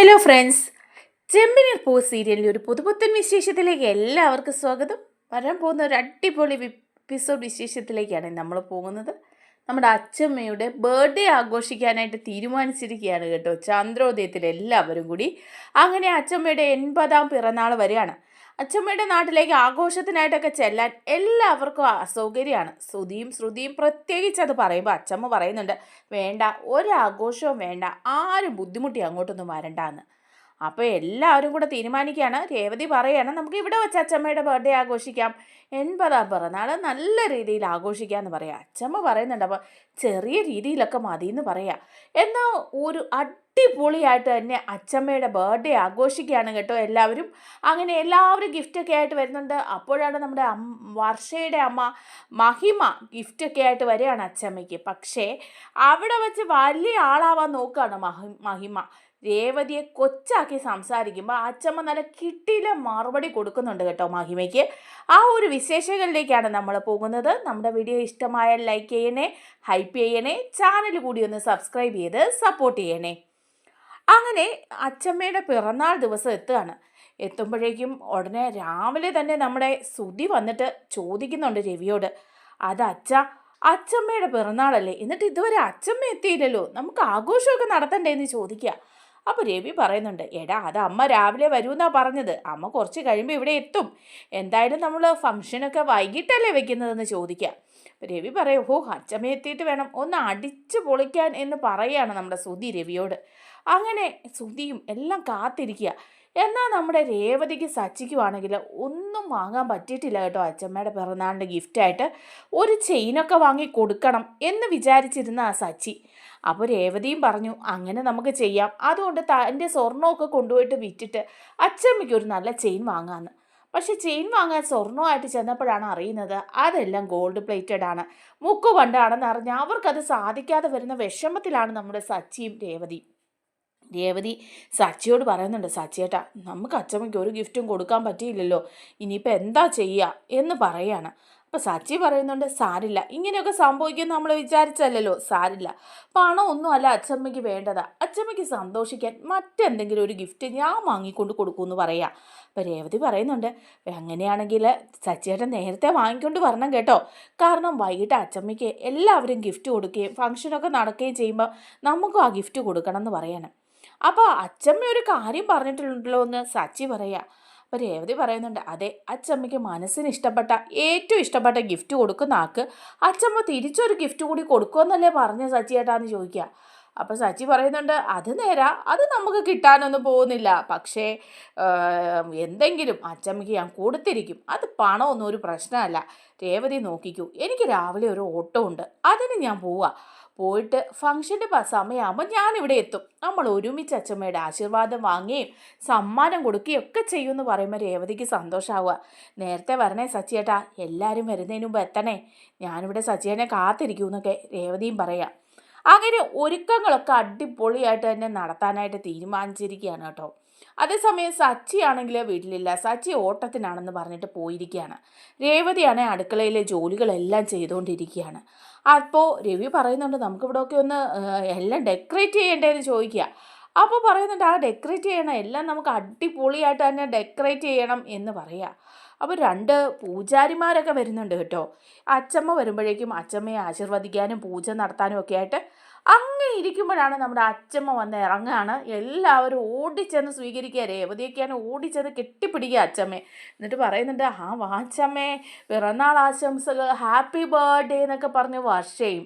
Hello friends ചെമ്പിനീർ പൂ സീരിയലിലെ ഒരു പുതുപുത്തൻ വിശേഷത്തിലേക്ക് എല്ലാവർക്കും സ്വാഗതം. വരാൻ പോകുന്ന ഒരു അടിപൊളി എപ്പിസോഡ് വിശേഷത്തിലേക്കാണ് നമ്മൾ പോകുന്നത്. നമ്മുടെ അച്ഛമ്മയുടെ ബർത്ത്ഡേ ആഘോഷിക്കാനായിട്ട് തീരുമാനിച്ചിരിക്കുകയാണ് കേട്ടോ ചന്ദ്രോദയത്തിൽ എല്ലാവരും കൂടി. അങ്ങനെ അച്ഛമ്മയുടെ എൺപതാം പിറന്നാൾ വരെയാണ്. അച്ഛമ്മയുടെ നാട്ടിലേക്ക് ആഘോഷത്തിനായിട്ടൊക്കെ ചെല്ലാൻ എല്ലാവർക്കും അസൗകര്യമാണ്. ശ്രുതിയും ശ്രുതിയും പ്രത്യേകിച്ച് അത് പറയുമ്പോൾ അച്ചമ്മ പറയുന്നുണ്ട് വേണ്ട ഒരാഘോഷവും വേണ്ട ആരും ബുദ്ധിമുട്ടി അങ്ങോട്ടൊന്നും വരണ്ടാന്ന്. അപ്പോൾ എല്ലാവരും കൂടെ തീരുമാനിക്കുകയാണ്. രേവതി പറയുകയാണ് നമുക്ക് ഇവിടെ വെച്ച് അച്ചമ്മയുടെ ബർത്ത്ഡേ ആഘോഷിക്കാം. എൺപതാം പിറന്നാൾ നല്ല രീതിയിൽ ആഘോഷിക്കാമെന്ന് പറയാം. അച്ചമ്മ പറയുന്നുണ്ട് അപ്പോൾ ചെറിയ രീതിയിലൊക്കെ മതി എന്ന് പറയാം. എന്നാൽ ഒരു അടിപൊളിയായിട്ട് തന്നെ അച്ചമ്മയുടെ ബർത്ത്ഡേ ആഘോഷിക്കുകയാണ് കേട്ടോ എല്ലാവരും. അങ്ങനെ എല്ലാവരും ഗിഫ്റ്റൊക്കെ ആയിട്ട് വരുന്നുണ്ട്. അപ്പോഴാണ് നമ്മുടെ വർഷയുടെ അമ്മ മഹിമ ഗിഫ്റ്റൊക്കെ ആയിട്ട് വരികയാണ് അച്ചമ്മയ്ക്ക്. പക്ഷേ അവിടെ വെച്ച് വലിയ ആളാവാൻ നോക്കുകയാണ് മഹി മഹിമ. രേവതിയെ കൊച്ചാക്കി സംസാരിക്കുമ്പോൾ അച്ചമ്മ നല്ല കിട്ടിയില മറുപടി കൊടുക്കുന്നുണ്ട് കേട്ടോ മഹിമയ്ക്ക്. ആ ഒരു വിശേഷങ്ങളിലേക്കാണ് നമ്മൾ പോകുന്നത്. നമ്മുടെ വീഡിയോ ഇഷ്ടമായ ലൈക്ക് ചെയ്യണേ ഹൈപ്പ് ചെയ്യണേ ചാനൽ കൂടി ഒന്ന് സബ്സ്ക്രൈബ് ചെയ്ത് സപ്പോർട്ട് ചെയ്യണേ. അങ്ങനെ അച്ചമ്മയുടെ പിറന്നാൾ ദിവസം എത്തുകയാണ്. എത്തുമ്പോഴേക്കും ഉടനെ രാവിലെ തന്നെ നമ്മുടെ സുതി വന്നിട്ട് ചോദിക്കുന്നുണ്ട് രവിയോട്. അത് അച്ഛ അച്ചമ്മയുടെ പിറന്നാളല്ലേ? എന്നിട്ട് ഇതുവരെ അച്ചമ്മ എത്തിയില്ലല്ലോ. നമുക്ക് ആഘോഷമൊക്കെ നടത്തണ്ടേ? എന്ന് ചോദിക്കുക. അപ്പോൾ രവി പറയുന്നുണ്ട് എടാ അത് അമ്മ രാവിലെ വരുമെന്നാണ് പറഞ്ഞത്. അമ്മ കുറച്ച് കഴിയുമ്പോൾ ഇവിടെ എത്തും. എന്തായാലും നമ്മൾ ഫംഗ്ഷനൊക്കെ വൈകിട്ടല്ലേ വെക്കുന്നതെന്ന് ചോദിക്കുക രവി പറയും ഓ അച്ചമ്മ എത്തിയിട്ട് വേണം. ഒന്ന് അടിച്ചു പൊളിക്കാൻ എന്ന് പറയുകയാണ് നമ്മുടെ സുധി രവിയോട്. അങ്ങനെ സുധിയും എല്ലാം കാത്തിരിക്കുക എന്നാൽ നമ്മുടെ രേവതിക്ക് സച്ചിക്കുവാണെങ്കിൽ ഒന്നും വാങ്ങാൻ പറ്റിയിട്ടില്ല കേട്ടോ അച്ഛമ്മയുടെ പിറന്നാളിന്റെ ഗിഫ്റ്റായിട്ട്. ഒരു ചെയിനൊക്കെ വാങ്ങി കൊടുക്കണം എന്ന് വിചാരിച്ചിരുന്ന ആ സച്ചി. അപ്പോൾ രേവതിയും പറഞ്ഞു അങ്ങനെ നമുക്ക് ചെയ്യാം. അതുകൊണ്ട് തന്റെ സ്വർണമൊക്കെ കൊണ്ടുപോയിട്ട് വിറ്റിട്ട് അച്ചമ്മയ്ക്ക് ഒരു നല്ല ചെയിൻ വാങ്ങാമെന്ന് പക്ഷെ ചെയിൻ വാങ്ങാൻ സ്വർണമായിട്ട് ചെന്നപ്പോഴാണ് അറിയുന്നത് അതെല്ലാം ഗോൾഡ് പ്ലേറ്റഡ് ആണ്. മുക്കു പണ്ടാണെന്ന് അറിഞ്ഞ് അവർക്കത് സാധിക്കാതെ വരുന്ന വിഷമത്തിലാണ് നമ്മുടെ സച്ചിയും രേവതിയും. രേവതി സച്ചിയോട് പറയുന്നുണ്ട് സച്ചിയേട്ടാ നമുക്ക് അച്ചമ്മയ്ക്ക് ഒരു ഗിഫ്റ്റും കൊടുക്കാൻ പറ്റിയില്ലല്ലോ. ഇനിയിപ്പോൾ എന്താ ചെയ്യുക എന്ന് പറയാണ്. അപ്പോൾ സച്ചി പറയുന്നുണ്ട് സാരില്ല. ഇങ്ങനെയൊക്കെ സംഭവിക്കുമെന്ന് നമ്മൾ വിചാരിച്ചല്ലല്ലോ? സാരില്ല. പണം ഒന്നും അല്ല അച്ചമ്മയ്ക്ക് വേണ്ടതാ. അച്ചമ്മയ്ക്ക് സന്തോഷിക്കാൻ മറ്റെന്തെങ്കിലും ഒരു ഗിഫ്റ്റ് ഞാൻ വാങ്ങിക്കൊണ്ട് കൊടുക്കുമെന്ന് പറയാം. അപ്പോൾ രേവതി പറയുന്നുണ്ട് അങ്ങനെയാണെങ്കിൽ സച്ചിയേട്ടൻ നേരത്തെ വാങ്ങിക്കൊണ്ട് വരണം കേട്ടോ. കാരണം വൈകിട്ട് അച്ചമ്മയ്ക്ക് എല്ലാവരും ഗിഫ്റ്റ് കൊടുക്കുകയും ഫംഗ്ഷനൊക്കെ നടക്കുകയും ചെയ്യുമ്പോൾ നമുക്കും ആ ഗിഫ്റ്റ് കൊടുക്കണം എന്ന് പറയണം. അപ്പോൾ അച്ചമ്മ ഒരു കാര്യം പറഞ്ഞിട്ടുണ്ടല്ലോ എന്ന് സച്ചി പറയാ. അപ്പോൾ രേവതി പറയുന്നുണ്ട് അതെ അച്ചമ്മയ്ക്ക് മനസ്സിന് ഇഷ്ടപ്പെട്ട ഏറ്റവും ഇഷ്ടപ്പെട്ട ഗിഫ്റ്റ് കൊടുക്കുന്ന ആൾക്ക് അച്ചമ്മ തിരിച്ചൊരു ഗിഫ്റ്റ് കൂടി കൊടുക്കുമെന്നല്ലേ പറഞ്ഞ സച്ചി ചേട്ടാന്ന് ചോദിക്കുക അപ്പോൾ സച്ചി പറയുന്നുണ്ട് അത് നേരാ അത് നമുക്ക് കിട്ടാനൊന്നും പോകുന്നില്ല. പക്ഷേ എന്തെങ്കിലും അച്ചമ്മയ്ക്ക് ഞാൻ കൊടുത്തിരിക്കും. അത് പണമൊന്നും ഒരു പ്രശ്നമല്ല. രേവതി നോക്കിക്കൂ എനിക്ക് രാവിലെ ഒരു ഓട്ടോ ഉണ്ട് അതിന് ഞാൻ പോവാ. പോയിട്ട് ഫംഗ്ഷന്റെ സമയമാകുമ്പോൾ ഞാനിവിടെ എത്തും. നമ്മൾ ഒരുമിച്ച് അച്ഛമ്മയുടെ ആശീർവാദം വാങ്ങുകയും സമ്മാനം കൊടുക്കുകയും ഒക്കെ ചെയ്യുമെന്ന് പറയുമ്പോൾ രേവതിക്ക് സന്തോഷമാവുക നേരത്തെ വരണേ സച്ചിയേട്ടാ എല്ലാവരും വരുന്നതിന് മുമ്പ് എത്തണേ. ഞാനിവിടെ സച്ചിയേനെ കാത്തിരിക്കുമെന്നൊക്കെ രേവതിയും പറയാം. അങ്ങനെ ഒരുക്കങ്ങളൊക്കെ അടിപൊളിയായിട്ട് തന്നെ നടത്താനായിട്ട് തീരുമാനിച്ചിരിക്കുകയാണ് കേട്ടോ. അതേസമയം സച്ചി ആണെങ്കിൽ വീട്ടിലില്ല. സച്ചി ഓട്ടത്തിനാണെന്ന് പറഞ്ഞിട്ട് പോയിരിക്കുകയാണ്. രേവതിയാണെ അടുക്കളയിലെ ജോലികളെല്ലാം ചെയ്തുകൊണ്ടിരിക്കുകയാണ്. അപ്പോൾ രവി പറയുന്നുണ്ട് നമുക്കിവിടെയൊക്കെ ഒന്ന് എല്ലാം ഡെക്കറേറ്റ് ചെയ്യേണ്ടതെന്ന് ചോദിക്കുക അപ്പോൾ പറയുന്നുണ്ട് ആ ഡെക്കറേറ്റ് ചെയ്യണം. എല്ലാം നമുക്ക് അടിപൊളിയായിട്ട് തന്നെ ഡെക്കറേറ്റ് ചെയ്യണം എന്ന് പറയുക അപ്പോൾ രണ്ട് പൂജാരിമാരൊക്കെ വരുന്നുണ്ട് കേട്ടോ. അച്ചമ്മ വരുമ്പോഴേക്കും അച്ചമ്മയെ ആശീർവദിക്കാനും പൂജ നടത്താനും ഒക്കെ ആയിട്ട് അങ്ങനെ ഇരിക്കുമ്പോഴാണ് നമ്മുടെ അച്ചമ്മ വന്ന് ഇറങ്ങുകയാണ് എല്ലാവരും ഓടിച്ചെന്ന് സ്വീകരിക്കുക. രേവതിയൊക്കെയാണ് ഓടിച്ചെന്ന് കെട്ടിപ്പിടിക്കുക അച്ചമ്മയെ എന്നിട്ട് പറയുന്നുണ്ട് ആ വാച്ചമ്മേ പിറന്നാൾ ആശംസകൾ ഹാപ്പി ബർത്ത്ഡേ എന്നൊക്കെ പറഞ്ഞ് വർഷയും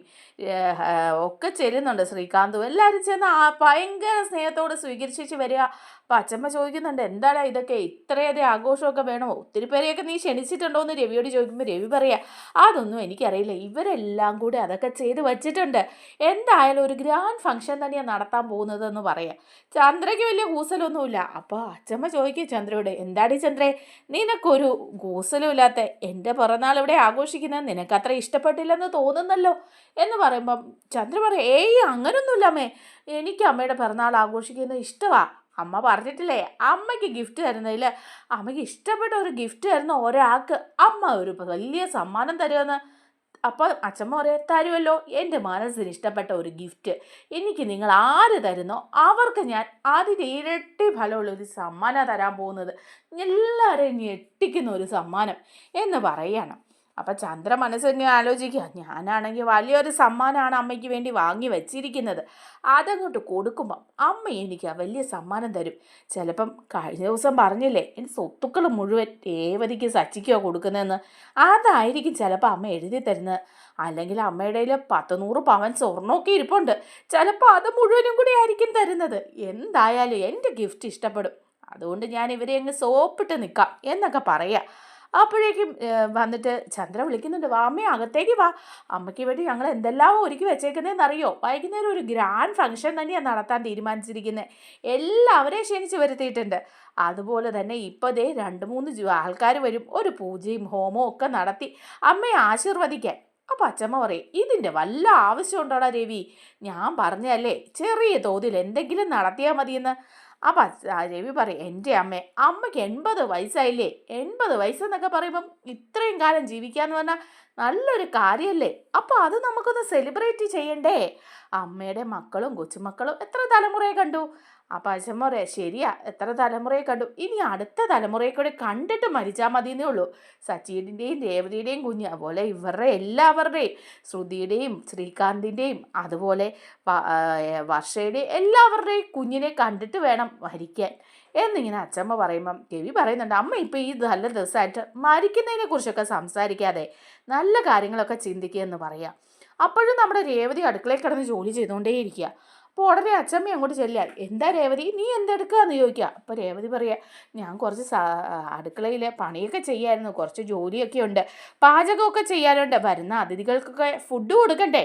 ഒക്കെ ചെല്ലുന്നുണ്ട് ശ്രീകാന്തും. എല്ലാവരും ചെന്ന് ഭയങ്കര സ്നേഹത്തോട് സ്വീകരിച്ചു വരിക. അപ്പം അച്ചമ്മ ചോദിക്കുന്നുണ്ട് എന്താടാ ഇതൊക്കെ? ഇത്രയധികം ആഘോഷമൊക്കെ വേണോ? ഒത്തിരി പേരെയൊക്കെ നീ ക്ഷണിച്ചിട്ടുണ്ടോ? എന്ന് രവിയോട് ചോദിക്കുമ്പോൾ രവി പറയാ അതൊന്നും എനിക്കറിയില്ല. ഇവരെല്ലാം കൂടി അതൊക്കെ ചെയ്ത് വച്ചിട്ടുണ്ട്. എന്തായാലും ഒരു ഗ്രാൻഡ് ഫംഗ്ഷൻ തന്നെയാണ് നടത്താൻ പോകുന്നതെന്ന് പറയാം. ചന്ദ്രയ്ക്ക് വലിയ കൂസലൊന്നുമില്ല. അപ്പോൾ അച്ചമ്മ ചോദിക്കും ചന്ദ്രയോട് എന്താടി ചന്ദ്രേ നിനക്കൊരു കൂസലും ഇല്ലാത്ത എന്റെ പിറന്നാൾ ഇവിടെ ആഘോഷിക്കുന്നത് നിനക്കത്ര ഇഷ്ടപ്പെട്ടില്ലെന്ന് തോന്നുന്നല്ലോ? എന്ന് പറയുമ്പം ചന്ദ്ര പറയാം ഏയ് അങ്ങനൊന്നുമില്ല അമ്മേ. എനിക്ക് അമ്മയുടെ പിറന്നാൾ ആഘോഷിക്കുന്നത് ഇഷ്ടമാണ് അമ്മ പറഞ്ഞിട്ടില്ലേ അമ്മയ്ക്ക് ഗിഫ്റ്റ് തരുന്നതിൽ അമ്മയ്ക്ക് ഇഷ്ടപ്പെട്ട ഒരു ഗിഫ്റ്റ് തരുന്ന ഒരാൾക്ക് അമ്മ ഒരു വലിയ സമ്മാനം തരുമെന്ന്. അപ്പോൾ അച്ഛമ്മ പറയാം തരുമല്ലോ എന്റെ മനസ്സിന് ഇഷ്ടപ്പെട്ട ഒരു ഗിഫ്റ്റ് എനിക്ക് നിങ്ങൾ ആര് തരുന്നോ അവർക്ക് ഞാൻ അതിന് ഇരട്ടി ഫലമുള്ള ഒരു സമ്മാനം തരാൻ പോകുന്നത്. എല്ലാവരെയും ഞെട്ടിക്കുന്ന ഒരു സമ്മാനം എന്ന് പറയണം. അപ്പം ചന്ദ്ര മനസ്സിങ്ങനെ ആലോചിക്കുക. ഞാനാണെങ്കിൽ വലിയൊരു സമ്മാനമാണ് അമ്മയ്ക്ക് വേണ്ടി വാങ്ങി വെച്ചിരിക്കുന്നത്. അതങ്ങോട്ട് കൊടുക്കുമ്പം അമ്മ എനിക്ക് ആ വലിയ സമ്മാനം തരും. ചിലപ്പം കഴിഞ്ഞ ദിവസം പറഞ്ഞില്ലേ എന്റെ സ്വത്തുക്കൾ മുഴുവൻ രേവതിക്ക് സച്ചിക്കോ കൊടുക്കുന്നതെന്ന് അതായിരിക്കും ചിലപ്പോൾ അമ്മ എഴുതി തരുന്നത്. അല്ലെങ്കിൽ അമ്മയുടെ പത്ത് നൂറ് പവൻ സ്വർണമൊക്കെ ഇരിപ്പുണ്ട്. ചിലപ്പോൾ അത് മുഴുവനും കൂടി ആയിരിക്കും തരുന്നത്. എന്തായാലും എന്റെ ഗിഫ്റ്റ് ഇഷ്ടപ്പെടും. അതുകൊണ്ട് ഞാൻ ഇവരെ അങ്ങ് സോപ്പിട്ട് നിൽക്കാം എന്നൊക്കെ പറയാം. അപ്പോഴേക്കും വന്നിട്ട് ചന്ദ്ര വിളിക്കുന്നുണ്ട് വാ അകത്തേക്ക് വാ. അമ്മയ്ക്ക് വേണ്ടി ഞങ്ങൾ എന്തെല്ലാം ഒരുക്കി വെച്ചേക്കുന്നതെന്ന് അറിയോ വൈകുന്നേരം ഒരു ഗ്രാൻഡ് ഫംഗ്ഷൻ തന്നെയാണ് നടത്താൻ തീരുമാനിച്ചിരിക്കുന്നത് എല്ലാവരെയും ക്ഷണിച്ച് വരുത്തിയിട്ടുണ്ട്. അതുപോലെ തന്നെ ഇപ്പോൾ ദേ രണ്ട് മൂന്ന് ആൾക്കാർ വരും. ഒരു പൂജയും ഹോമവും ഒക്കെ നടത്തി അമ്മയെ ആശീർവദിക്കാൻ. അപ്പം അച്ചമ്മ പറയും ഇതിന്റെ വല്ല ആവശ്യമുണ്ടോടാ രവി ഞാൻ പറഞ്ഞല്ലേ ചെറിയ തോതിൽ എന്തെങ്കിലും നടത്തിയാൽ മതിയെന്ന്. അപ്പം രവി പറയും എന്റെ അമ്മ അമ്മയ്ക്ക് എൺപത് വയസ്സായില്ലേ? എൺപത് വയസ്സെന്നൊക്കെ പറയുമ്പം ഇത്രയും കാലം ജീവിക്കാന്ന് പറഞ്ഞാൽ നല്ലൊരു കാര്യമല്ലേ അപ്പോൾ അത് നമുക്കൊന്ന് സെലിബ്രേറ്റ് ചെയ്യണ്ടേ? അമ്മയുടെ മക്കളും കൊച്ചുമക്കളും എത്ര തലമുറയെ കണ്ടു? അപ്പം അച്ഛൻ പറയാം ശരിയാ എത്ര തലമുറയെ കണ്ടു. ഇനി അടുത്ത തലമുറയെ കൂടെ കണ്ടിട്ട് മരിച്ചാൽ മതിയെന്നേ ഉള്ളൂ. സച്ചിന്റെയും രേവതിയുടെയും കുഞ്ഞ് അതുപോലെ ഇവരുടെ എല്ലാവരുടെയും ശ്രുതിയുടെയും ശ്രീകാന്തിന്റെയും അതുപോലെ വർഷയുടെയും എല്ലാവരുടെയും കുഞ്ഞിനെ കണ്ടിട്ട് വേണം മരിക്കാൻ. എന്നിങ്ങനെ അച്ചമ്മ പറയുമ്പം രവി പറയുന്നുണ്ട് അമ്മ ഇപ്പം ഈ നല്ല ദിവസമായിട്ട് മരിക്കുന്നതിനെ കുറിച്ചൊക്കെ സംസാരിക്കാതെ നല്ല കാര്യങ്ങളൊക്കെ ചിന്തിക്കുക എന്ന് പറയാം. അപ്പോഴും നമ്മുടെ രേവതി അടുക്കളയിൽ കിടന്ന് ജോലി ചെയ്തുകൊണ്ടേയിരിക്കുക അപ്പോൾ ഉടനെ അച്ചമ്മ അങ്ങോട്ട് ചെല്ലുക എന്താ രേവതി? നീ എന്തെടുക്കുകയെന്ന് ചോദിക്കുക അപ്പോൾ രേവതി പറയുക ഞാൻ കുറച്ച് അടുക്കളയിൽ പണിയൊക്കെ ചെയ്യായിരുന്നു. കുറച്ച് ജോലിയൊക്കെ ഉണ്ട്. പാചകമൊക്കെ ചെയ്യാനുണ്ട്. വരുന്ന അതിഥികൾക്കൊക്കെ ഫുഡ് കൊടുക്കണ്ടേ?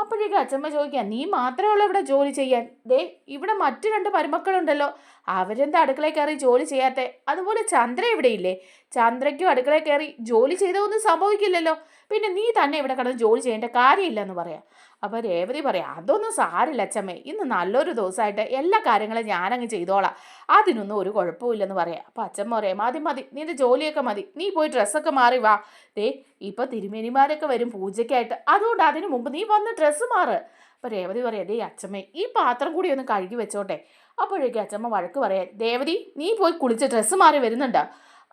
അപ്പോഴേക്കും അച്ചമ്മ ചോദിക്കുക നീ മാത്രമേ ഉള്ളൂ ഇവിടെ ജോലി ചെയ്യാൻ. ദേ ഇവിടെ മറ്റു രണ്ട് മരുമക്കളുണ്ടല്ലോ. അവരെന്താ അടുക്കളയിൽ കയറി ജോലി ചെയ്യാത്ത? അതുപോലെ ചന്ദ്ര ഇവിടെയില്ലേ? ചന്ദ്രയ്ക്കും അടുക്കളയിൽ കയറി ജോലി ചെയ്തതൊന്നും സംഭവിക്കില്ലല്ലോ. പിന്നെ നീ തന്നെ ഇവിടെ കിടന്ന് ജോലി ചെയ്യേണ്ട കാര്യമില്ല എന്ന് പറയാം. അപ്പോൾ രേവതി പറയാം അതൊന്നും സാരില്ല അച്ഛമ്മേ. ഇന്ന് നല്ലൊരു ദിവസമായിട്ട് എല്ലാ കാര്യങ്ങളും ഞാനങ്ങ് ചെയ്തോളാം. അതിനൊന്നും ഒരു കുഴപ്പമില്ലെന്ന് പറയാം. അപ്പോൾ അച്ഛമ്മ പറയാം മതി മതി. നിന്റെ ജോലിയൊക്കെ മതി. നീ പോയി ഡ്രസ്സൊക്കെ മാറി വാ. ദേ ഇപ്പോൾ തിരുമേനിമാരൊക്കെ വരും പൂജയ്ക്കായിട്ട്. അതുകൊണ്ട് അതിന് മുമ്പ് നീ വന്ന് ഡ്രസ്സ് മാറ്. അപ്പോൾ രേവതി പറയാം ദേ അച്ഛമ്മേ ഈ പാത്രം കൂടി ഒന്ന് കഴുകി വെച്ചോട്ടെ. അപ്പോഴേക്കും അച്ഛമ്മ വഴക്ക് പറയാൻ രേവതി നീ പോയി കുളിച്ച് ഡ്രസ്സ് മാറി വരുന്നുണ്ട്.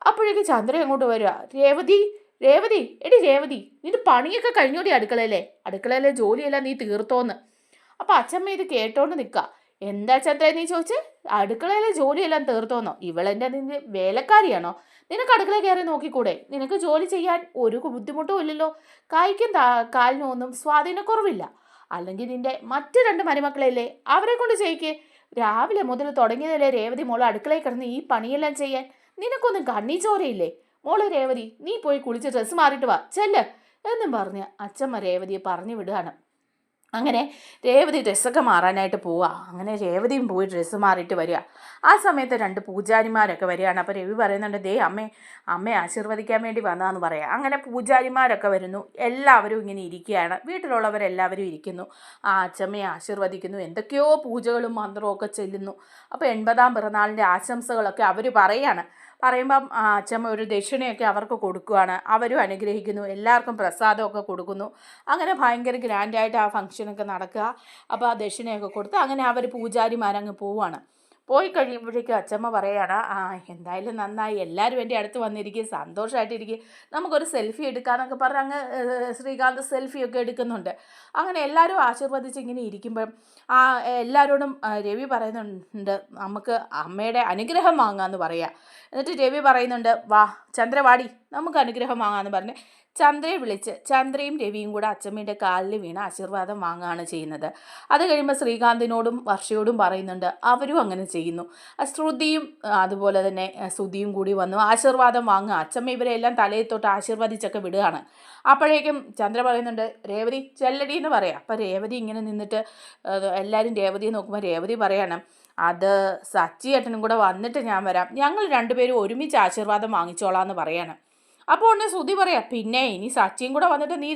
അപ്പോഴേക്കും ചന്ദ്ര അങ്ങോട്ട് വരിക? രേവതി രേവതി എടി രേവതി നിന്റെ പണിയൊക്കെ കഴിഞ്ഞോടി അടുക്കളയിലെ. അടുക്കളയിലെ ജോലിയെല്ലാം നീ തീർത്തോന്ന്. അപ്പോൾ അച്ഛമ്മ ഇത് കേട്ടോണ്ട് നിൽക്കുക എന്താ ചന്ദ്ര നീ ചോദിച്ചേ? അടുക്കളയിലെ ജോലിയെല്ലാം തീർത്തോന്നോ? ഇവളെന്റെ നിന്റെ വേലക്കാരിയാണോ? നിനക്ക് അടുക്കള കയറി നോക്കിക്കൂടെ? നിനക്ക് ജോലി ചെയ്യാൻ ഒരു ബുദ്ധിമുട്ടും ഇല്ലല്ലോ. കായ്ക്കും കാലിനും ഒന്നും സ്വാധീനക്കുറവില്ല. അല്ലെങ്കിൽ നിന്റെ മറ്റു രണ്ട് മരുമക്കളല്ലേ? അവരെ കൊണ്ട് ചെയ്യിക്ക്. രാവിലെ മുതൽ തുടങ്ങിയതല്ലേ രേവതി മോൾ അടുക്കളയിൽ കിടന്ന് ഈ പണിയെല്ലാം ചെയ്യാൻ? നിനക്കൊന്നും കണ്ണീ മോളെ രേവതി നീ പോയി കുളിച്ച് ഡ്രസ്സ് മാറിയിട്ട് വാ ചെല്ല് എന്നും പറഞ്ഞ് അച്ഛമ്മ രേവതിയെ പറഞ്ഞു വിടുകയാണ്. അങ്ങനെ രേവതി ഡ്രസ്സൊക്കെ മാറാനായിട്ട് പോവുക അങ്ങനെ രേവതിയും പോയി ഡ്രസ്സ് മാറിയിട്ട് വരിക. ആ സമയത്ത് രണ്ട് പൂജാരിമാരൊക്കെ വരികയാണ്. അപ്പോൾ രവി പറയുന്നുണ്ട് ദേ അമ്മേ അമ്മയെ ആശീർവദിക്കാൻ വേണ്ടി വന്നതെന്ന് പറയാം. അങ്ങനെ പൂജാരിമാരൊക്കെ വരുന്നു. എല്ലാവരും ഇങ്ങനെ ഇരിക്കുകയാണ്. വീട്ടിലുള്ളവരെല്ലാവരും ഇരിക്കുന്നു. ആ അച്ഛമ്മയെ ആശീർവദിക്കുന്നു. എന്തൊക്കെയോ പൂജകളും മന്ത്രവും ഒക്കെ ചെല്ലുന്നു. അപ്പോൾ എൺപതാം പിറന്നാളിന്റെ ആശംസകളൊക്കെ അവർ പറയാണ്. പറയുമ്പം അച്ഛമ്മ ഒരു ദക്ഷിണയൊക്കെ അവർക്ക് കൊടുക്കുകയാണ് അവരും അനുഗ്രഹിക്കുന്നു. എല്ലാവർക്കും പ്രസാദമൊക്കെ കൊടുക്കുന്നു. അങ്ങനെ ഭയങ്കര ഗ്രാൻഡായിട്ട് ആ ഫംഗ്ഷനൊക്കെ നടക്കുക. അപ്പോൾ ആ ദക്ഷിണയൊക്കെ കൊടുത്ത് അങ്ങനെ അവർ പൂജാരിമാരങ്ങ് പോവുകയാണ് പോയി കഴിയുമ്പോഴേക്കും അച്ചമ്മ പറയാണ് ആ എന്തായാലും നന്നായി. എല്ലാവരും എന്റെ അടുത്ത് വന്നിരിക്കും. സന്തോഷമായിട്ടിരിക്കും നമുക്കൊരു സെൽഫി എടുക്കാമെന്നൊക്കെ പറഞ്ഞ് അങ്ങ് ശ്രീകാന്ത് സെൽഫിയൊക്കെ എടുക്കുന്നുണ്ട്. അങ്ങനെ എല്ലാവരും ആശീർവദിച്ച് ഇങ്ങനെ ഇരിക്കുമ്പം ആ എല്ലാവരോടും രവി പറയുന്നുണ്ട് നമുക്ക് അമ്മയുടെ അനുഗ്രഹം വാങ്ങാമെന്ന് പറയാം. എന്നിട്ട് രവി പറയുന്നുണ്ട് വാ ചന്ദ്രവാടി നമുക്ക് അനുഗ്രഹം വാങ്ങാമെന്ന് പറഞ്ഞ് ചന്ദ്രയെ വിളിച്ച് ചന്ദ്രയും രവിയും കൂടെ അച്ചമ്മയുടെ കാലിൽ വീണ് ആശീർവാദം വാങ്ങുകയാണ് ചെയ്യുന്നത്. അത് കഴിയുമ്പോൾ ശ്രീകാന്തിനോടും വർഷയോടും പറയുന്നുണ്ട് അവരും അങ്ങനെ ചെയ്യുന്നു. ശ്രുതിയും അതുപോലെ തന്നെ ശ്രുതിയും കൂടി വന്നു. ആശീർവാദം വാങ്ങുക. അച്ചമ്മ ഇവരെല്ലാം തലയിൽ തൊട്ട് ആശീർവദിച്ചൊക്കെ വിടുകയാണ്. അപ്പോഴേക്കും ചന്ദ്ര പറയുന്നുണ്ട് രേവതി ചെല്ലടി എന്ന് പറയാം. അപ്പം രേവതി ഇങ്ങനെ നിന്നിട്ട് എല്ലാവരും രേവതിയെ നോക്കുമ്പോൾ രേവതി പറയണം അത് സച്ചി ഏട്ടനും കൂടെ വന്നിട്ട് ഞാൻ വരാം. ഞങ്ങൾ രണ്ടുപേരും ഒരുമിച്ച് ആശീർവാദം വാങ്ങിച്ചോളാം എന്ന് പറയാണ്. അപ്പോൾ ഉടനെ ശ്രുതി പറയാം പിന്നെ ഇനി സച്ചിൻ കൂടെ വന്നിട്ട് നീ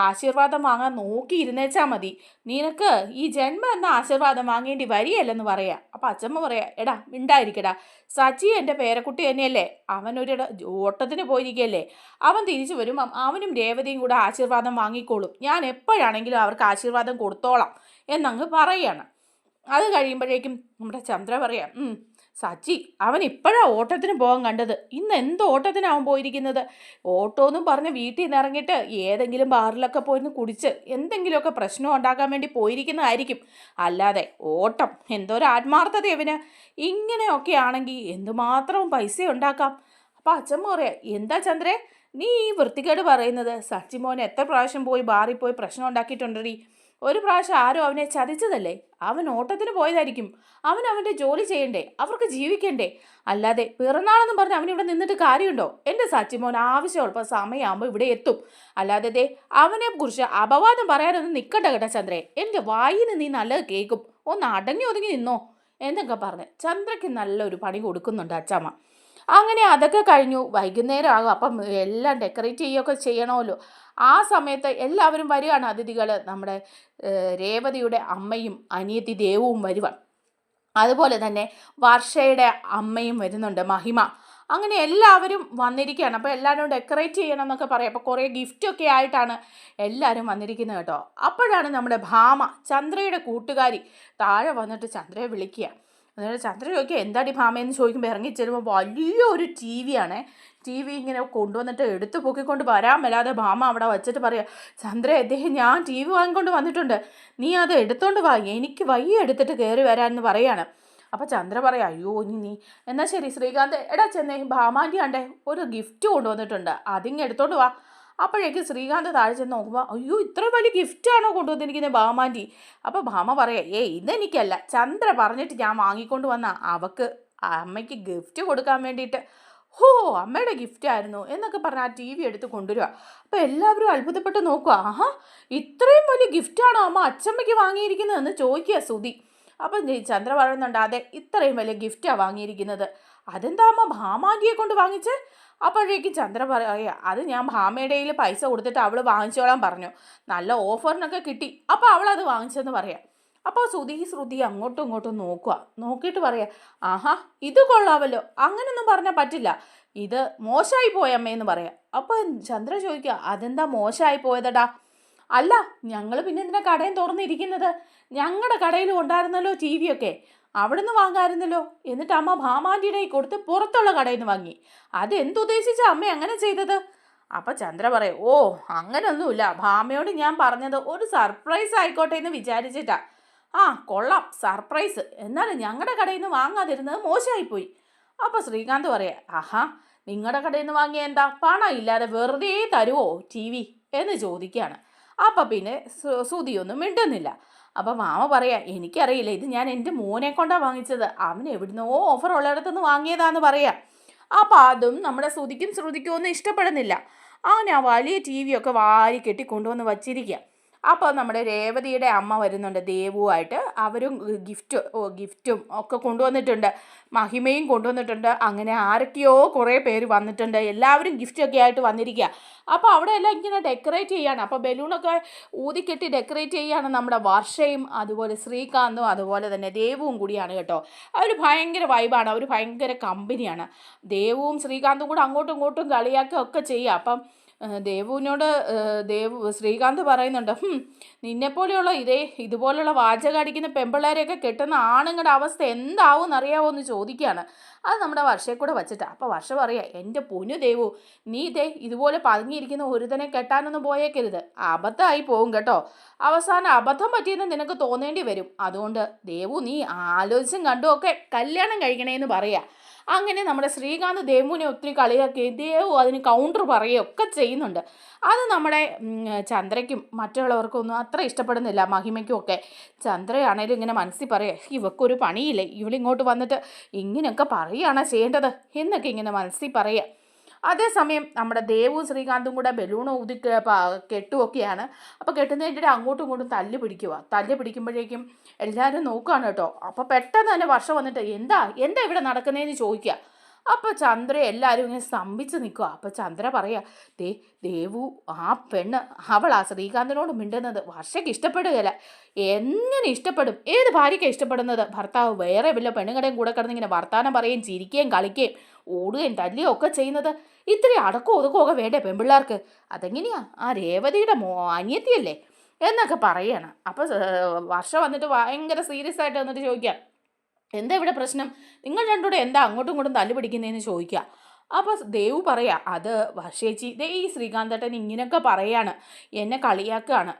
ആശീർവാദം വാങ്ങാൻ നോക്കി ഇരുന്നേച്ചാ മതി. നിനക്ക് ഈ ജന്മം എന്ന ആശീർവാദം വാങ്ങേണ്ടി വരികയല്ലെന്ന് പറയാം. അപ്പം അച്ഛമ്മ പറയാം എടാ മിണ്ടായിരിക്കടാ. സച്ചി എന്റെ പേരക്കുട്ടി തന്നെയല്ലേ. അവനൊരു ഓട്ടത്തിന് പോയിരിക്കുകയല്ലേ അവൻ തിരിച്ചു വരും അവനും രേവതിയും കൂടെ ആശീർവാദം വാങ്ങിക്കോളും. ഞാൻ എപ്പോഴാണെങ്കിലും അവർക്ക് ആശീർവാദം കൊടുത്തോളാം എന്നങ്ങ് പറയുകയാണ് അത് കഴിയുമ്പോഴേക്കും നമ്മുടെ ചന്ദ്ര പറയാം "ഉം, സച്ചി അവൻ ഇപ്പോഴാ ഓട്ടത്തിന് പോകാൻ കണ്ടത്. ഇന്ന് എന്ത് ഓട്ടത്തിനാവും പോയിരിക്കുന്നത്? ഓട്ടോ എന്നും പറഞ്ഞ് വീട്ടിൽ നിന്ന് ഇറങ്ങിയിട്ട് ഏതെങ്കിലും ബാറിലൊക്കെ പോയിരുന്ന് കുടിച്ച് എന്തെങ്കിലുമൊക്കെ പ്രശ്നം ഉണ്ടാക്കാൻ വേണ്ടി പോയിരിക്കുന്നതായിരിക്കും. അല്ലാതെ ഓട്ടം എന്തോരം ആത്മാർത്ഥത അവന് ഇങ്ങനെയൊക്കെ ആണെങ്കിൽ എന്തുമാത്രം പൈസ ഉണ്ടാക്കാം. അപ്പം അച്ഛൻ പറയാം എന്താ ചന്ദ്രേ നീ ഈ വൃത്തികേട് പറയുന്നത്? സച്ചിമോൻ എത്ര പ്രാവശ്യം പോയി ബാറിൽ പോയി പ്രശ്നം ഉണ്ടാക്കിയിട്ടുണ്ടടി? ഒരു പ്രാവശ്യം ആരും അവനെ ചതിച്ചതല്ലേ? അവൻ ഓട്ടത്തിന് പോയതായിരിക്കും. അവൻ അവന്റെ ജോലി ചെയ്യണ്ടേ? അവർക്ക് ജീവിക്കണ്ടേ? അല്ലാതെ പിറന്നാളെന്ന് പറഞ്ഞ് അവനിവിടെ നിന്നിട്ട് കാര്യമുണ്ടോ? എന്റെ സച്ചിമോൻ ആവശ്യമുള്ളപ്പോൾ സമയമാകുമ്പോൾ ഇവിടെ എത്തും. അല്ലാതെ ദേ അവനെ കുറിച്ച് അപവാദം പറയാനൊന്നും നിൽക്കണ്ട കേട്ടോ ചന്ദ്രേ. എന്റെ വായിൽ നിന്ന് നീ നല്ലത് കേൾക്കും. ഒന്ന് അടങ്ങി ഒതുങ്ങി നിന്നോ? എന്നൊക്കെ പറഞ്ഞ് ചന്ദ്രയ്ക്ക് നല്ലൊരു പണി കൊടുക്കുന്നുണ്ട് അച്ചമ്മ. അങ്ങനെ അതൊക്കെ കഴിഞ്ഞു. വൈകുന്നേരം ആകും. അപ്പം എല്ലാം ഡെക്കറേറ്റ് ചെയ്യുകയൊക്കെ ചെയ്യണമല്ലോ. ആ സമയത്ത് എല്ലാവരും വരികയാണ് അതിഥികൾ നമ്മുടെ രേവതിയുടെ അമ്മയും അനിയത്തി ദേവവും വരുവാണ് അതുപോലെ തന്നെ വർഷയുടെ അമ്മയും വരുന്നുണ്ട് മഹിമ. അങ്ങനെ എല്ലാവരും വന്നിരിക്കുകയാണ്. അപ്പോൾ എല്ലാവരും ഡെക്കറേറ്റ് ചെയ്യണം എന്നൊക്കെ പറയും. അപ്പോൾ കുറേ ഗിഫ്റ്റൊക്കെ ആയിട്ടാണ് എല്ലാവരും വന്നിരിക്കുന്നത് കേട്ടോ. അപ്പോഴാണ് നമ്മുടെ ഭാമ ചന്ദ്രയുടെ കൂട്ടുകാരി താഴെ വന്നിട്ട് ചന്ദ്രയെ വിളിക്കുക. എന്നിട്ട് ചന്ദ്ര ചോദിക്കുക എന്താടി ഭാമയെന്ന് ചോദിക്കുമ്പോൾ ഇറങ്ങി ചെല്ലുമ്പോൾ വലിയൊരു ടി വി ആണേ ടി വി ഇങ്ങനെ കൊണ്ടുവന്നിട്ട് എടുത്ത് പൊക്കിക്കൊണ്ട് വരാൻ മേലാതെ ഭാമ അവിടെ വച്ചിട്ട് പറയുക ചന്ദ്ര അദ്ദേഹം ഞാൻ ടി വി വാങ്ങിക്കൊണ്ട് വന്നിട്ടുണ്ട്. നീ അത് എടുത്തോണ്ട് വാ. എനിക്ക് വയ്യ എടുത്തിട്ട് കയറി വരാമെന്ന് പറയാണ്. അപ്പോൾ ചന്ദ്ര പറയാം അയ്യോ ഇനി നീ എന്നാൽ ശരി ശ്രീകാന്ത് എടാ ചെന്നേ ഭാമാന്റെ ആണ്ടേ ഒരു ഗിഫ്റ്റ് കൊണ്ടുവന്നിട്ടുണ്ട്. അതിങ്ങ് എടുത്തോണ്ട് വാ. അപ്പോഴേക്ക് ശ്രീകാന്ത് താഴെ ചെന്ന് നോക്കുമ്പോൾ അയ്യോ ഇത്ര വലിയ ഗിഫ്റ്റാണോ കൊണ്ടുവന്നിരിക്കുന്നത് ഭാമാന്റെ അപ്പോൾ ഭാമ പറയാം ഏയ് ഇതെനിക്കല്ല ചന്ദ്ര പറഞ്ഞിട്ട് ഞാൻ വാങ്ങിക്കൊണ്ട് വന്ന അവക്ക് അമ്മയ്ക്ക് ഗിഫ്റ്റ് കൊടുക്കാൻ വേണ്ടിയിട്ട്. ഹോ അമ്മയുടെ ഗിഫ്റ്റ് ആയിരുന്നു എന്നൊക്കെ പറഞ്ഞ് ആ ടി വി എടുത്ത് കൊണ്ടുവരിക അപ്പോൾ എല്ലാവരും അത്ഭുതപ്പെട്ട് നോക്കുക ആഹാ ഇത്രയും വലിയ ഗിഫ്റ്റാണോ അമ്മ അച്ചമ്മയ്ക്ക് വാങ്ങിയിരിക്കുന്നതെന്ന് ചോദിക്കുക സുധി അപ്പം ചന്ദ്ര പറയുന്നുണ്ട് അതെ ഇത്രയും വലിയ ഗിഫ്റ്റാണ് വാങ്ങിയിരിക്കുന്നത്. അതെന്താ അമ്മ ഭാമാന്റിയെ കൊണ്ട് വാങ്ങിച്ചേ? അപ്പോഴേക്കും ചന്ദ്ര പറയുക അത് ഞാൻ ഭാമയുടെ പൈസ കൊടുത്തിട്ട് അവൾ വാങ്ങിച്ചോളാൻ പറഞ്ഞു. നല്ല ഓഫറിനൊക്കെ കിട്ടി. അപ്പോൾ അവൾ അത് വാങ്ങിച്ചെന്ന് പറയാം. അപ്പോൾ ശ്രുതി ശ്രുതി അങ്ങോട്ടും ഇങ്ങോട്ടും നോക്കുക നോക്കിയിട്ട് പറയാം ആഹാ ഇത് കൊള്ളാമല്ലോ. അങ്ങനൊന്നും പറഞ്ഞാൽ പറ്റില്ല. ഇത് മോശമായി പോയ അമ്മയെന്ന് പറയാം. അപ്പോൾ ചന്ദ്ര ചോദിക്കുക അതെന്താ മോശമായി പോയതടാ? അല്ല ഞങ്ങൾ പിന്നെ എന്തിനാ കടയും തുറന്നിരിക്കുന്നത്? ഞങ്ങളുടെ കടയിൽ ഉണ്ടായിരുന്നല്ലോ ടി വി ഒക്കെ. അവിടുന്ന് വാങ്ങാമായിരുന്നല്ലോ എന്നിട്ട് അമ്മ ഭാമാന്റെ കൊടുത്ത് പുറത്തുള്ള കടയിൽ നിന്ന് വാങ്ങി. അതെന്തുദ്ദേശിച്ച അമ്മ അങ്ങനെ ചെയ്തത്? അപ്പം ചന്ദ്ര പറയും ഓ അങ്ങനൊന്നുമില്ല. ഭാമയോട് ഞാൻ പറഞ്ഞത് ഒരു സർപ്രൈസ് ആയിക്കോട്ടെ എന്ന് വിചാരിച്ചിട്ടാ. ആ കൊള്ളാം. സർപ്രൈസ്. എന്നാലും ഞങ്ങളുടെ കടയിൽ നിന്ന് വാങ്ങാതിരുന്നത് മോശമായിപ്പോയി. അപ്പോൾ ശ്രീകാന്ത് പറയാം ആഹാ നിങ്ങളുടെ കടയിൽ നിന്ന് വാങ്ങിയ എന്താ? പണം ഇല്ലാതെ വെറുതെ തരുവോ ടി വി? എന്ന് ചോദിക്കുകയാണ് അപ്പം പിന്നെ ശ്രുതിയൊന്നും മിണ്ടുന്നില്ല. അപ്പം മാമ പറയാ എനിക്കറിയില്ല ഇത് ഞാൻ എന്റെ മോനെ കൊണ്ടാണ് വാങ്ങിച്ചത്. അവൻ എവിടുന്നോ ഓഫർ ഉള്ളിടത്തുനിന്ന് വാങ്ങിയതാന്ന് പറയാം. അപ്പം അതും നമ്മുടെ ശ്രുതിക്കും ശ്രുതിക്കും ഒന്നും ഇഷ്ടപ്പെടുന്നില്ല. അങ്ങനെ ആ വലിയ ടി ഒക്കെ വാരി കെട്ടി കൊണ്ടുവന്ന് വച്ചിരിക്കുക അപ്പോൾ നമ്മുടെ രേവതിയുടെ അമ്മ വരുന്നുണ്ട്. ദേവുമായിട്ട് അവരും ഗിഫ്റ്റ് ഗിഫ്റ്റും ഒക്കെ കൊണ്ടുവന്നിട്ടുണ്ട്. മഹിമയും കൊണ്ടുവന്നിട്ടുണ്ട്. അങ്ങനെ ആരൊക്കെയോ കുറേ പേര് വന്നിട്ടുണ്ട്. എല്ലാവരും ഗിഫ്റ്റൊക്കെ ആയിട്ട് വന്നിരിക്കുക അപ്പോൾ അവിടെ എല്ലാം ഇങ്ങനെ ഡെക്കറേറ്റ് ചെയ്യാണ്. അപ്പോൾ ബലൂണൊക്കെ ഊതിക്കെട്ടി ഡെക്കറേറ്റ് ചെയ്യാണ് നമ്മുടെ വർഷയും അതുപോലെ ശ്രീകാന്തും അതുപോലെ തന്നെ ദേവുവും കൂടിയാണ് കേട്ടോ. അവർ ഭയങ്കര വൈബാണ് അവർ ഭയങ്കര കമ്പനിയാണ് ദേവുവും ശ്രീകാന്തും കൂടെ അങ്ങോട്ടും ഇങ്ങോട്ടും കളിയാക്കുക ഒക്കെ ചെയ്യുക അപ്പം ദേവുവിനോട് ദേവു ശ്രീകാന്ത് പറയുന്നുണ്ട് നിന്നെ നിന്നെപ്പോലെയുള്ള ഇതേ ഇതുപോലെയുള്ള വാചകടിക്കുന്ന പെമ്പിള്ളേരെയൊക്കെ കെട്ടുന്ന ആണുങ്ങളുടെ അവസ്ഥ എന്താവും എന്നറിയാവോ എന്ന് ചോദിക്കുകയാണ്. അത് നമ്മുടെ വർഷയെ കൂടെ വച്ചിട്ടാണ് അപ്പോൾ വർഷ പറയാ എന്റെ പൊന്നു ദേവു നീ ഇതേ ഇതുപോലെ പതുങ്ങിയിരിക്കുന്ന ഒരുതനെ കെട്ടാനൊന്നും പോയേക്കരുത്. അബദ്ധമായി പോകും കേട്ടോ. അവസാനം അബദ്ധം പറ്റിയെന്ന് നിനക്ക് തോന്നേണ്ടി വരും. അതുകൊണ്ട് ദേവു നീ ആലോചിച്ചും കണ്ടും ഒക്കെ കല്യാണം കഴിക്കണേന്ന് പറയാ. അങ്ങനെ നമ്മുടെ ശ്രീകാന്ത് ദേവുവിനെ ഒത്തിരി കളിയാക്കുകയും ദേവു അതിന് കൗണ്ടർ പറയുകയും ഒക്കെ ചെയ്യുന്നുണ്ട്. അത് നമ്മുടെ ചന്ദ്രയ്ക്കും മറ്റുള്ളവർക്കും ഒന്നും അത്ര ഇഷ്ടപ്പെടുന്നില്ല മഹിമയ്ക്കും ഒക്കെ. ചന്ദ്രയാണേലും ഇങ്ങനെ മനസ്സിൽ പറയുക ഇവക്കൊരു പണിയില്ലേ? ഇവളിങ്ങോട്ട് വന്നിട്ട് ഇങ്ങനെയൊക്കെ പറയുകയാണോ ചെയ്യേണ്ടത് എന്നൊക്കെ ഇങ്ങനെ മനസ്സിൽ പറയുക അതേസമയം നമ്മുടെ ദേവും ശ്രീകാന്തും കൂടെ ബലൂൺ ഊതി കെട്ടുമൊക്കെയാണ് അപ്പോൾ കെട്ടുന്നതിന്റെ അങ്ങോട്ടും ഇങ്ങോട്ടും തല്ല് പിടിക്കുക തല്ല് പിടിക്കുമ്പോഴേക്കും എല്ലാവരും നോക്കുകയാണ് കേട്ടോ. അപ്പോൾ പെട്ടെന്ന് തന്നെ വർഷം വന്നിട്ട് എന്താ എന്താ ഇവിടെ നടക്കുന്നതെന്ന് ചോദിക്കുക അപ്പോൾ ചന്ദ്ര എല്ലാവരും ഇങ്ങനെ സ്തംഭിച്ച് നിൽക്കുക അപ്പോൾ ചന്ദ്ര പറയാ ദേ ദേവു ആ പെണ്ണ് അവളാ ശ്രീകാന്തിനോട് മിണ്ടുന്നത്. വർഷയ്ക്ക് ഇഷ്ടപ്പെടുകയില്ല. എങ്ങനെ ഇഷ്ടപ്പെടും? ഏത് ഭാര്യയ്ക്കാണ് ഇഷ്ടപ്പെടുന്നത്? ഭർത്താവ് വേറെ വല്ല പെണ്ണുങ്ങളുടെയും കൂടെ കിടന്ന് ഇങ്ങനെ വർത്താനം പറയുകയും ചിരിക്കുകയും കളിക്കുകയും ഓടുകയും തല്ലുകയും ഒക്കെ ചെയ്യുന്നത് ഇത്രയും അടക്കോ ഒതുക്കോ ഒക്കെ വേണ്ടേ പെൺപിള്ളേർക്ക്? അതെങ്ങനെയാ? ആ രേവതിയുടെ മോ അനിയത്തിയല്ലേ? എന്നൊക്കെ പറയണം. അപ്പോൾ വർഷം വന്നിട്ട് ഭയങ്കര സീരിയസ് ആയിട്ട് വന്നിട്ട് ചോദിക്കാം എന്താ ഇവിടെ പ്രശ്നം? നിങ്ങൾ രണ്ടുകൂടെ എന്താ അങ്ങോട്ടും ഇങ്ങോട്ടും തല്ലു പിടിക്കുന്നതെന്ന് ചോദിക്കുക. അപ്പോൾ ദേവ് പറയാ അത് വർഷേച്ചി ദേ ഈ ശ്രീകാന്തേട്ടൻ ഇങ്ങനെയൊക്കെ പറയാണ് എന്നെ കളിയാക്കുകയാണ്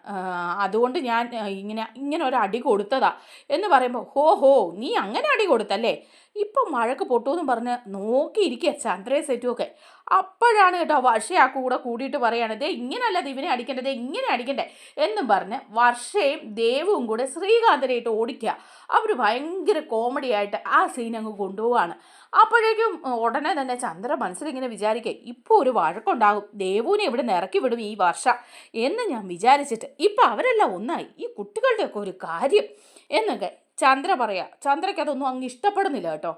അതുകൊണ്ട് ഞാൻ ഇങ്ങനെ ഇങ്ങനെ ഒരു അടി കൊടുത്തതാ എന്ന് പറയുമ്പോൾ ഹോ ഹോ നീ അങ്ങനെ അടി കൊടുത്തല്ലേ? ഇപ്പം മഴക്ക് പൊട്ടുമെന്ന് പറഞ്ഞ് നോക്കിയിരിക്കുക ചന്ദ്രയെ സെറ്റും ഒക്കെ അപ്പോഴാണ് കേട്ടോ വർഷയെ ആ കൂടെ കൂടിയിട്ട് പറയാണ് ദേ ഇങ്ങനെയല്ല ഇവനെ അടിക്കേണ്ടത് ഇങ്ങനെ അടിക്കണ്ടേ എന്നും പറഞ്ഞ് വർഷയും ദേവും കൂടെ ശ്രീകാന്തനായിട്ട് ഓടിക്കുക. അവർ ഭയങ്കര കോമഡി ആയിട്ട് ആ സീൻ അങ്ങ് കൊണ്ടുപോവാണ് അപ്പോഴേക്കും ഉടനെ തന്നെ ചന്ദ്ര മനസ്സിലിങ്ങനെ വിചാരിക്കുക ഇപ്പോൾ ഒരു വഴക്കുണ്ടാകും ദേവുവിനെ ഇവിടെ നിന്ന് ഇറക്കി വിടും ഈ വർഷ എന്ന് ഞാൻ വിചാരിച്ചിട്ട് ഇപ്പം അവരെല്ലാം ഒന്നായി ഈ കുട്ടികളുടെയൊക്കെ ഒരു കാര്യം എന്നൊക്കെ ചന്ദ്ര പറയാ ചന്ദ്രയ്ക്ക് അതൊന്നും അങ്ങ് ഇഷ്ടപ്പെടുന്നില്ല കേട്ടോ.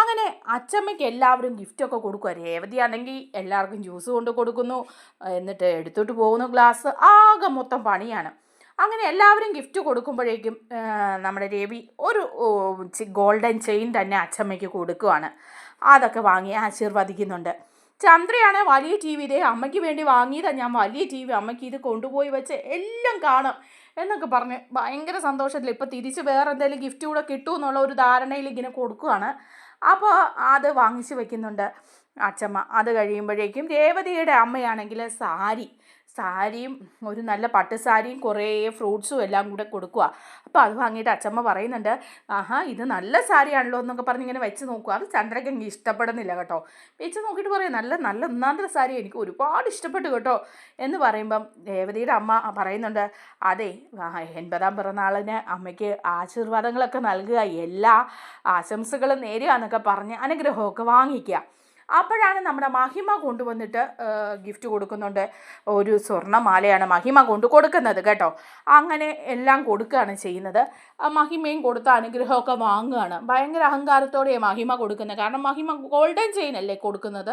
അങ്ങനെ അച്ചമ്മയ്ക്ക് എല്ലാവരും ഗിഫ്റ്റൊക്കെ കൊടുക്കുക രേവതിയാണെങ്കിൽ എല്ലാവർക്കും ജ്യൂസ് കൊണ്ട് കൊടുക്കുന്നു. എന്നിട്ട് എടുത്തോട്ട് പോകുന്നു ഗ്ലാസ് ആകെ മൊത്തം പണിയാണ്. അങ്ങനെ എല്ലാവരും ഗിഫ്റ്റ് കൊടുക്കുമ്പോഴേക്കും നമ്മുടെ രവി ഒരു ഗോൾഡൻ ചെയിൻ തന്നെ അച്ചമ്മയ്ക്ക് കൊടുക്കുവാണ്. അതൊക്കെ വാങ്ങി ആശീർവദിക്കുന്നുണ്ട്. ചന്ദ്രയാണ് വലിയ ടി വി ഇതേ അമ്മയ്ക്ക് വേണ്ടി വാങ്ങിയതാണ് ഞാൻ വലിയ ടി വി അമ്മയ്ക്ക് ഇത് കൊണ്ടുപോയി വെച്ച് എല്ലാം കാണാം എന്നൊക്കെ പറഞ്ഞ് ഭയങ്കര സന്തോഷത്തിൽ ഇപ്പോൾ തിരിച്ച് വേറെ എന്തെങ്കിലും ഗിഫ്റ്റ് കൂടെ കിട്ടുമെന്നുള്ള ഒരു ധാരണയിൽ ഇങ്ങനെ കൊടുക്കുകയാണ് അപ്പോൾ അത് വാങ്ങിച്ച് വെക്കുന്നുണ്ട് അച്ചമ്മ. അത് കഴിയുമ്പോഴേക്കും രേവതിയുടെ അമ്മയാണെങ്കിൽ സാരി സാരിയും ഒരു നല്ല പട്ട് സാരിയും കുറേ ഫ്രൂട്ട്സും എല്ലാം കൂടെ കൊടുക്കുക അപ്പോൾ അത് വാങ്ങിയിട്ട് അച്ചമ്മ പറയുന്നുണ്ട് ആഹാ ഇത് നല്ല സാരിയാണല്ലോ എന്നൊക്കെ പറഞ്ഞ് ഇങ്ങനെ വെച്ച് നോക്കുക അത് ചന്ദ്രകങ്ങി ഇഷ്ടപ്പെടുന്നില്ല കേട്ടോ. വെച്ച് നോക്കിയിട്ട് പറയും നല്ല നല്ല ഒന്നാന്തര സാരി എനിക്ക് ഒരുപാട് ഇഷ്ടപ്പെട്ടു കേട്ടോ. എന്ന് പറയുമ്പം രേവതിയുടെ അമ്മ പറയുന്നുണ്ട് അതെ എൺപതാം പിറന്നാളിന് അമ്മയ്ക്ക് ആശീർവാദങ്ങളൊക്കെ നൽകുക എല്ലാ ആശംസകളും നേരുക എന്നൊക്കെ പറഞ്ഞ് അനുഗ്രഹമൊക്കെ വാങ്ങിക്കുക. അപ്പോഴാണ് നമ്മുടെ മഹിമ കൊണ്ടുവന്നിട്ട് ഗിഫ്റ്റ് കൊടുക്കുന്നുണ്ട്. ഒരു സ്വർണമാലയാണ് മഹിമ കൊണ്ട് കൊടുക്കുന്നത് കേട്ടോ. അങ്ങനെ എല്ലാം കൊടുക്കുകയാണ് ചെയ്യുന്നത്. മഹിമയും കൊടുത്ത അനുഗ്രഹമൊക്കെ വാങ്ങുകയാണ്. ഭയങ്കര അഹങ്കാരത്തോടെയാണ് മഹിമ കൊടുക്കുന്നത്. കാരണം മഹിമ ഗോൾഡൻ ചെയിൻ അല്ലേ കൊടുക്കുന്നത്.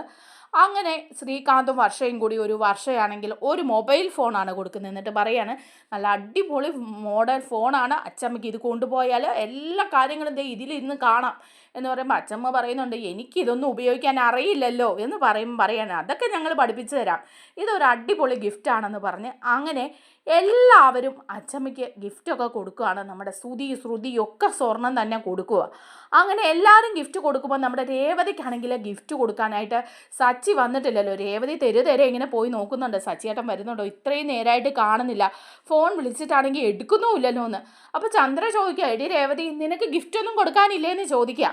അങ്ങനെ ശ്രീകാന്തും വർഷയും കൂടി ഒരു വർഷയാണെങ്കിൽ ഒരു മൊബൈൽ ഫോണാണ് കൊടുക്കുന്നത്. എന്നിട്ട് പറയാണ് നല്ല അടിപൊളി മോഡൽ ഫോണാണ്. അച്ചമ്മയ്ക്ക് ഇത് കൊണ്ടുപോയാൽ എല്ലാ കാര്യങ്ങളും ദേ ഇതിലിരുന്ന് കാണാം. എന്ന് പറയുമ്പോൾ അച്ചമ്മ പറയുന്നുണ്ട് എനിക്കിതൊന്നും ഉപയോഗിക്കാൻ അറിയില്ലല്ലോ. എന്ന് പറയും പറയാണ് അതൊക്കെ ഞങ്ങൾ പഠിപ്പിച്ചു തരാം. ഇതൊരു അടിപൊളി ഗിഫ്റ്റാണെന്ന് പറഞ്ഞ് അങ്ങനെ എല്ലാവരും അച്ചമ്മയ്ക്ക് ഗിഫ്റ്റൊക്കെ കൊടുക്കുകയാണ് നമ്മുടെ ശ്രുതി ശ്രുതി ഒക്കെ സ്വർണം തന്നെ കൊടുക്കുക അങ്ങനെ എല്ലാവരും ഗിഫ്റ്റ് കൊടുക്കുമ്പോൾ നമ്മുടെ രേവതിക്കാണെങ്കിൽ ഗിഫ്റ്റ് കൊടുക്കാനായിട്ട് സച്ചി വന്നിട്ടില്ലല്ലോ. രേവതി തെരു തെരെ ഇങ്ങനെ പോയി നോക്കുന്നുണ്ട്. സച്ചിയേട്ടൻ വരുന്നുണ്ടോ? ഇത്രയും നേരമായിട്ട് കാണുന്നില്ല. ഫോൺ വിളിച്ചിട്ടാണെങ്കിൽ എടുക്കുന്നുമില്ലല്ലോ എന്ന് അപ്പോൾ ചന്ദ്ര ചോദിക്കുക എടി രേവതി നിനക്ക് ഗിഫ്റ്റ് ഒന്നും കൊടുക്കാനില്ലേ എന്ന് ചോദിക്കുക.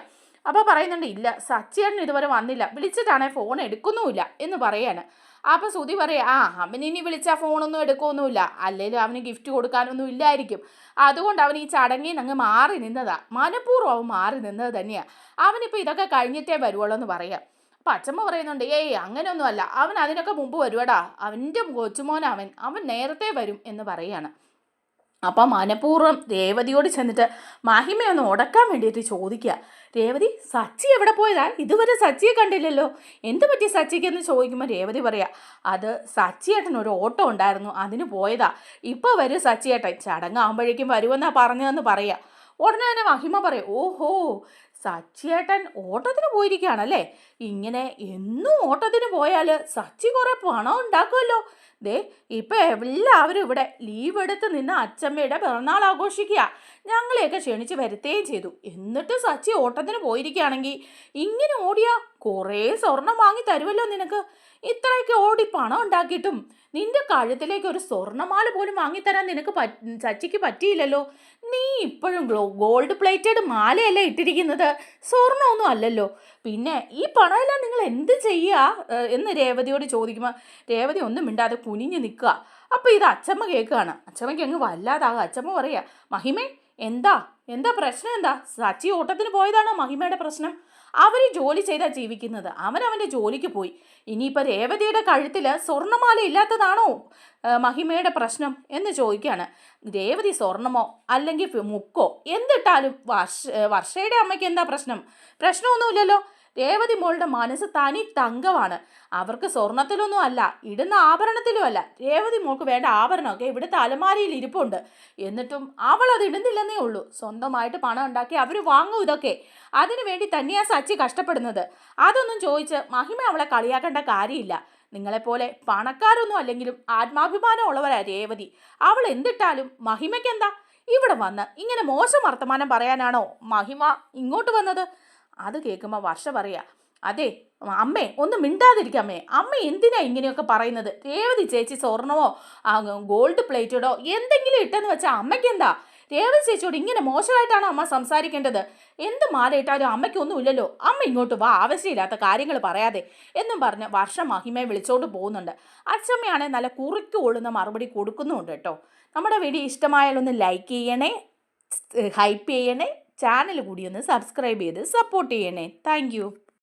അപ്പോൾ പറയുന്നുണ്ട് ഇല്ല സച്ചിയേട്ടൻ ഇതുവരെ വന്നില്ല. വിളിച്ചിട്ടാണേ ഫോൺ എടുക്കുന്നുമില്ല എന്ന് പറയാണ്. അപ്പോൾ സുതി പറയാം ആ അവൻ ഇനി വിളിച്ചാൽ ഫോണൊന്നും എടുക്കുമൊന്നുമില്ല അല്ലെങ്കിൽ അവന് ഗിഫ്റ്റ് കൊടുക്കാനൊന്നും ഇല്ലായിരിക്കും. അതുകൊണ്ട് അവൻ ഈ ചടങ്ങിൽ നിന്ന് അങ്ങ് മാറി നിന്നതാ. മനഃപൂർവം മാറി നിന്നത് തന്നെയാണ് അവനിപ്പോൾ ഇതൊക്കെ കഴിഞ്ഞിട്ടേ വരുവുള്ളൂ എന്ന് പറയാം. അപ്പം അച്ഛമ്മ പറയുന്നുണ്ട് ഏയ് അങ്ങനെയൊന്നുമല്ല. അവൻ അതിനൊക്കെ മുമ്പ് വരുവടാ. അവന്റെ കൊച്ചുമോൻ അവൻ. അവൻ നേരത്തെ വരും എന്ന് പറയാണ്. അപ്പം മനഃപൂർവം രേവതിയോട് ചെന്നിട്ട് മഹിമയൊന്ന് ഉടക്കാൻ വേണ്ടിയിട്ട് ചോദിക്കുക. രേവതി സച്ചി എവിടെ പോയതാ? ഇതുവരെ സച്ചിയെ കണ്ടില്ലല്ലോ. എന്ത് പറ്റി സച്ചിക്ക് എന്ന് ചോദിക്കുമ്പോൾ രേവതി പറയാ അത് സച്ചിയേട്ടൻ ഒരു ഓട്ടോ ഉണ്ടായിരുന്നു. അതിന് പോയതാ. ഇപ്പോൾ വരും സച്ചിയേട്ടൻ. ചടങ്ങാകുമ്പോഴേക്കും വരുമെന്നാ പറഞ്ഞതെന്ന് പറയാ. ഉടനെ തന്നെ മഹിമ പറയും ഓഹോ സച്ചിയേട്ടൻ ഓട്ടത്തിന് പോയിരിക്കുകയാണല്ലേ? ഇങ്ങനെ എന്നും ഓട്ടത്തിന് പോയാൽ സച്ചി കുറേ പണം ഉണ്ടാക്കുമല്ലോ. ദേ ഇപ്പം എല്ലാവരും ഇവിടെ ലീവ് എടുത്ത് നിന്ന് അച്ചമ്മയുടെ പിറന്നാൾ ആഘോഷിക്കുക. ഞങ്ങളെയൊക്കെ ക്ഷണിച്ച് വരുത്തുകയും ചെയ്തു. എന്നിട്ട് സച്ചി ഓട്ടത്തിന് പോയിരിക്കുകയാണെങ്കിൽ ഇങ്ങനെ ഓടിയാ കുറേ സ്വർണം വാങ്ങി തരുമല്ലോ നിനക്ക്. ഇത്രയൊക്കെ ഓടി പണം ഉണ്ടാക്കിയിട്ടും നിന്റെ കഴുത്തിലേക്ക് ഒരു സ്വർണമാല പോലും വാങ്ങിത്തരാൻ നിനക്ക് സച്ചിക്ക് പറ്റിയില്ലല്ലോ. നീ ഇപ്പോഴും ഗോൾഡ് പ്ലേറ്റഡ് മാലയല്ലേ ഇട്ടിരിക്കുന്നത്? സ്വർണമൊന്നും അല്ലല്ലോ. പിന്നെ ഈ പണമെല്ലാം നിങ്ങൾ എന്ത് ചെയ്യുക എന്ന് രേവതിയോട് ചോദിക്കുമ്പോൾ രേവതി ഒന്നും മിണ്ടാതെ കുനിഞ്ഞ് നിൽക്കുക. അപ്പോൾ ഇത് അച്ചമ്മ കേൾക്കുകയാണ്. അച്ചമ്മയ്ക്ക് അങ്ങ് വല്ലാതാകുക. അച്ചമ്മ പറയുക മഹിമേ എന്താ? എന്താ പ്രശ്നം? എന്താ? സച്ചി ഓട്ടത്തിന് പോയതാണോ മഹിമയുടെ പ്രശ്നം? അവർ ജോലി ചെയ്താൽ ജീവിക്കുന്നത്. അവൻ അവന്റെ ജോലിക്ക് പോയി. ഇനിയിപ്പോൾ രേവതിയുടെ കഴുത്തിൽ സ്വർണമാല ഇല്ലാത്തതാണോ മഹിമയുടെ പ്രശ്നം എന്ന് ചോദിക്കുകയാണ് രേവതി സ്വർണമോ അല്ലെങ്കിൽ മുക്കോ? എന്തിട്ടാലും വർഷ വർഷയുടെ അമ്മയ്ക്ക് എന്താ പ്രശ്നം? പ്രശ്നമൊന്നുമില്ലല്ലോ. രേവതി മോളുടെ മനസ്സ് തനി തങ്കമാണ്. അവർക്ക് സ്വർണത്തിലൊന്നും അല്ല ഇടുന്ന ആഭരണത്തിലും അല്ല. രേവതി മോൾക്ക് വേണ്ട ആഭരണമൊക്കെ ഇവിടുത്തെ അലമാരിയിൽ ഇരിപ്പുണ്ട്. എന്നിട്ടും അവൾ അത് ഇടുന്നില്ലെന്നേ ഉള്ളൂ. സ്വന്തമായിട്ട് പണം ഉണ്ടാക്കി അവർ വാങ്ങും ഇതൊക്കെ. അതിനു വേണ്ടി തന്നെയാ സച്ചി കഷ്ടപ്പെടുന്നത്. അതൊന്നും ചോദിച്ച് മഹിമ അവളെ കളിയാക്കേണ്ട കാര്യമില്ല. നിങ്ങളെപ്പോലെ പണക്കാരൊന്നും അല്ലെങ്കിലും ആത്മാഭിമാനം ഉള്ളവരാ രേവതി. അവൾ എന്തിട്ടാലും മഹിമയ്ക്ക് എന്താ ഇവിടെ വന്ന് ഇങ്ങനെ മോശം വർത്തമാനം പറയാനാണോ മഹിമ ഇങ്ങോട്ട് വന്നത്? അത് കേൾക്കുമ്പോൾ വർഷ പറയാ അതെ അമ്മേ ഒന്ന് മിണ്ടാതിരിക്കാമേ അമ്മ. എന്തിനാ ഇങ്ങനെയൊക്കെ പറയുന്നത്? രേവതി ചേച്ചി സ്വർണമോ ഗോൾഡ് പ്ലേറ്റഡോ എന്തെങ്കിലും ഇട്ടെന്ന് വെച്ചാൽ അമ്മയ്ക്ക് എന്താ രേവതി ചേച്ചിയോട് ഇങ്ങനെ മോശമായിട്ടാണ് അമ്മ സംസാരിക്കേണ്ടത്? എന്ത് ഇട്ടാലും അമ്മയ്ക്കൊന്നുമില്ലല്ലോ. അമ്മ ഇങ്ങോട്ട് വാ ആവശ്യമില്ലാത്ത കാര്യങ്ങൾ പറയാതെ എന്നും പറഞ്ഞ് വർഷം മഹിമയെ വിളിച്ചോണ്ട് പോകുന്നുണ്ട്. അച്ഛമ്മയാണെങ്കിൽ നല്ല കുറിക്ക് കൊള്ളുന്ന മറുപടി കൊടുക്കുന്നുമുണ്ട് കേട്ടോ. നമ്മുടെ വീഡിയോ ഇഷ്ടമായാലൊന്ന് ലൈക്ക് ചെയ്യണേ ഹൈപ്പ് ചെയ്യണേ ചാനൽ കൂടി ഒന്ന് സബ്സ്ക്രൈബ് ചെയ്ത് സപ്പോർട്ട് ചെയ്യണേ. താങ്ക്